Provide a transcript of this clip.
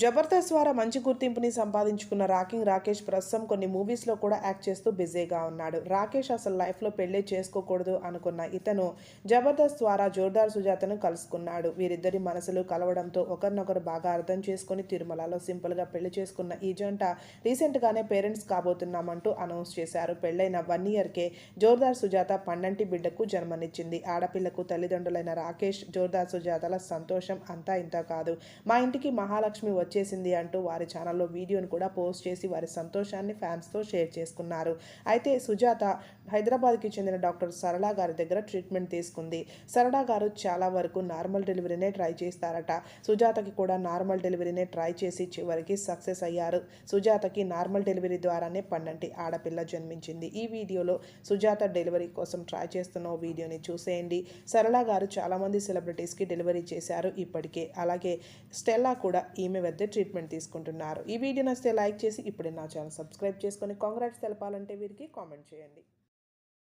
జబర్దస్త్ ద్వారా మంచి గుర్తింపుని సంపాదించుకున్న రాకింగ్ రాకేష్ ప్రస్తుతం కొన్ని మూవీస్లో కూడా యాక్ట్ చేస్తూ బిజీగా ఉన్నాడు. రాకేష్ అసలు లైఫ్లో పెళ్ళి చేసుకోకూడదు అనుకున్న ఇతను జబర్దస్త్ ద్వారా జోర్దార్ సుజాతను కలుసుకున్నాడు. వీరిద్దరి మనసులు కలవడంతో ఒకరినొకరు బాగా అర్థం చేసుకుని తిరుమలలో సింపుల్గా పెళ్ళి చేసుకున్న ఈ జంట రీసెంట్గానే పేరెంట్స్ కాబోతున్నామంటూ అనౌన్స్ చేశారు. పెళ్ళైన వన్ ఇయర్కే జోర్దార్ సుజాత పన్నంటి బిడ్డకు జన్మనిచ్చింది. ఆడపిల్లకు తల్లిదండ్రులైన రాకేష్ జోర్దార్ సుజాతల సంతోషం అంతా ఇంత కాదు. మా ఇంటికి మహాలక్ష్మి వచ్చేసింది అంటూ వారి ఛానల్లో వీడియోను కూడా పోస్ట్ చేసి వారి సంతోషాన్ని ఫ్యాన్స్తో షేర్ చేసుకున్నారు. అయితే సుజాత హైదరాబాద్కి చెందిన డాక్టర్ సరళ గారి దగ్గర ట్రీట్మెంట్ తీసుకుంది. సరళ గారు చాలా వరకు నార్మల్ డెలివరీనే ట్రై చేస్తారట. సుజాతకి కూడా నార్మల్ డెలివరీనే ట్రై చేసి చివరికి సక్సెస్ అయ్యారు. సుజాతకి నార్మల్ డెలివరీ ద్వారానే పన్నంటి ఆడపిల్ల జన్మించింది. ఈ వీడియోలో సుజాత డెలివరీ కోసం ట్రై చేస్తున్న ఓ వీడియోని చూసేయండి. సరళ గారు చాలామంది సెలబ్రిటీస్కి డెలివరీ చేశారు ఇప్పటికే. అలాగే స్టెల్లా కూడా ఈమె వద్ద ట్రీట్మెంట్ తీసుకుంటున్నారు. ఈ వీడియో నచ్చితే లైక్ చేసి ఇప్పుడే నా ఛానల్ సబ్స్క్రైబ్ చేసుకొని కాంగ్రాట్స్ తెలపాలంటే వీరికి కామెంట్ చేయండి.